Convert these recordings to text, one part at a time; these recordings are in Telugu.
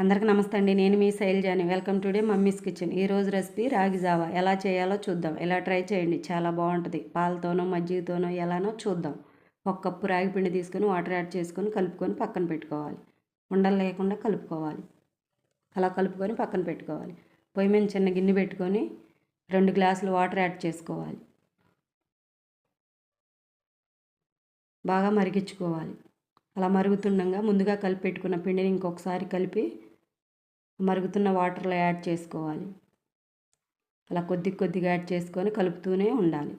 అందరికీ నమస్తే అండి. నేను మీ శైలజాని. Welcome today mummy's kitchen. ఈరోజు రెసిపీ రాగి జావా. ఎలా చేయాలో చూద్దాం. ఇలా ట్రై చేయండి. చాలా బాగుంటుంది. పాలతోనో మజ్జిగతోనో ఎలానో చూద్దాం. ఒక కప్పు రాగి పిండి తీసుకొని వాటర్ యాడ్ చేసుకొని కలుపుకొని పక్కన పెట్టుకోవాలి. ఉండలు లేకుండా కలుపుకోవాలి. అలా కలుపుకొని పక్కన పెట్టుకోవాలి. పొయ్యి మీద చిన్న గిన్నె పెట్టుకొని రెండు గ్లాసులు వాటర్ యాడ్ చేసుకోవాలి. బాగా మరిగించుకోవాలి. అలా మరుగుతుండగా ముందుగా కలిపి పెట్టుకున్న పిండిని ఇంకొకసారి కలిపి మరుగుతున్న వాటర్లో యాడ్ చేసుకోవాలి. అలా కొద్ది కొద్దిగా యాడ్ చేసుకొని కలుపుతూనే ఉండాలి.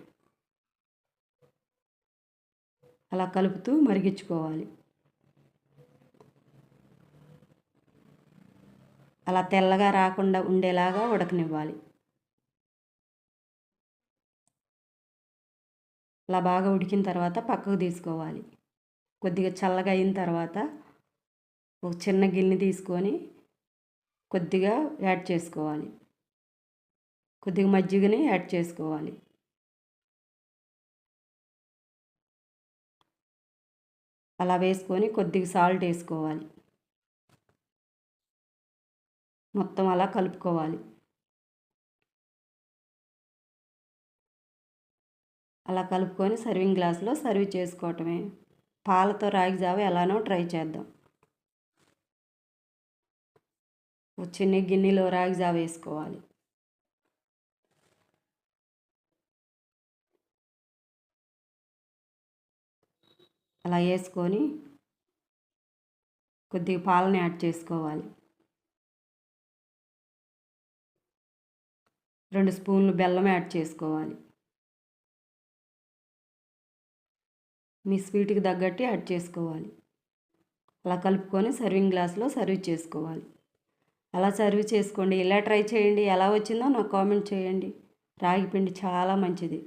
అలా కలుపుతూ మరిగించుకోవాలి. అలా తెల్లగా రాకుండా ఉండేలాగా ఉడకనివ్వాలి. అలా బాగా ఉడికిన తర్వాత పక్కకు తీసుకోవాలి. కొద్దిగా చల్లగా అయిన తర్వాత ఒక చిన్న గిన్నె తీసుకొని కొద్దిగా యాడ్ చేసుకోవాలి. కొద్దిగా మజ్జిగని యాడ్ చేసుకోవాలి. అలా వేసుకొని కొద్దిగా సాల్ట్ వేసుకోవాలి. మొత్తం అలా కలుపుకోవాలి. అలా కలుపుకొని సర్వింగ్ గ్లాస్లో సర్వ్ చేసుకోవటమే. పాలతో రాగి జావ ఎలానో ట్రై చేద్దాం. చిన్న గిన్నెలో రాగి జావ వేసుకోవాలి. అలా వేసుకొని కొద్దిగా పాలని యాడ్ చేసుకోవాలి. రెండు స్పూన్లు బెల్లం యాడ్ చేసుకోవాలి. మీ స్వీట్కి తగ్గట్టు యాడ్ చేసుకోవాలి. అలా కలుపుకొని సర్వింగ్ గ్లాస్లో సర్వ్ చేసుకోవాలి. అలా సర్వ్ చేసుకోండి. ఇలా ట్రై చేయండి? ఎలా వచ్చిందో నాకు కామెంట్ చేయండి. రాగి పిండి చాలా మంచిది.